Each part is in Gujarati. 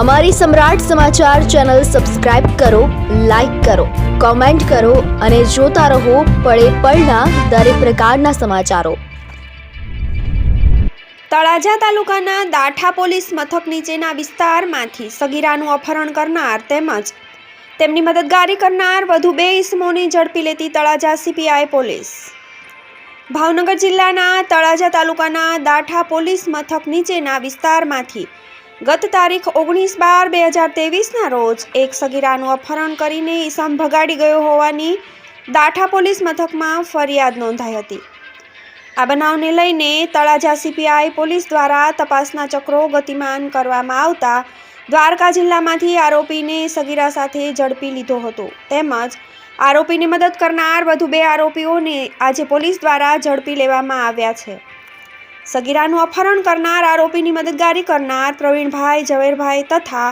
અમારી સમ્રાટ સમાચાર ચેનલ સબસ્ક્રાઇબ કરો, લાઇક કરો, કોમેન્ટ કરો અને જોતા રહો પળે પળના દરેક પ્રકારના સમાચારો. તળાજા તાલુકાના દાઠા પોલીસ મથક નીચેના વિસ્તારમાંથી સગીરાનું અપહરણ કરનાર તેમજ તેમની મદદગારી કરનાર વધુ બે ઇસમોની ઝડપી લેતી તળાજા સીપીઆઈ પોલીસ. ભાવનગર જિલ્લાના તળાજા તાલુકાના દાઠા પોલીસ મથક નીચેના વિસ્તારમાંથી ગત તારીખ ઓગણીસ બાર બે હજાર તેવીસના રોજ એક સગીરાનું અપહરણ કરીને ઈસમ ભગાડી ગયો હોવાની દાઠા પોલીસ મથકમાં ફરિયાદ નોંધાઈ હતી. આ બનાવને લઈને તળાજા સીપીઆઈ પોલીસ દ્વારા તપાસના ચક્રો ગતિમાન કરવામાં આવતા દ્વારકા જિલ્લામાંથી આરોપીને સગીરા સાથે ઝડપી લીધો હતો. તેમજ આરોપીને મદદ કરનાર વધુ બે આરોપીઓને આજે પોલીસ દ્વારા ઝડપી લેવામાં આવ્યા છે. સગીરાનું અપહરણ કરનાર, આરોપીની મદદગારી કરનાર પ્રવીણભાઈ, ઝવેરભાઈ તથા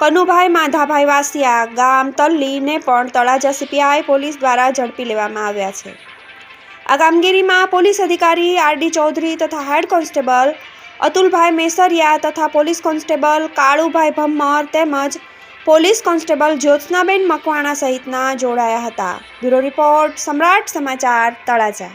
કનુભાઈ માધાભાઈ વાસિયા ગામ તલ્લીને પણ તળાજા સીપીઆઈ પોલીસ દ્વારા ઝડપી લેવામાં આવ્યા છે. આ કામગીરીમાં પોલીસ અધિકારી આરડી ચૌધરી તથા હેડ કોન્સ્ટેબલ અતુલભાઈ મેસરિયા તથા પોલીસ કોન્સ્ટેબલ કાળુભાઈ ભમ્મર તેમજ પોલીસ કોન્સ્ટેબલ જ્યોત્સનાબેન મકવાણા સહિતના જોડાયા હતા. બ્યુરો રિપોર્ટ સમ્રાટ સમાચાર તળાજા.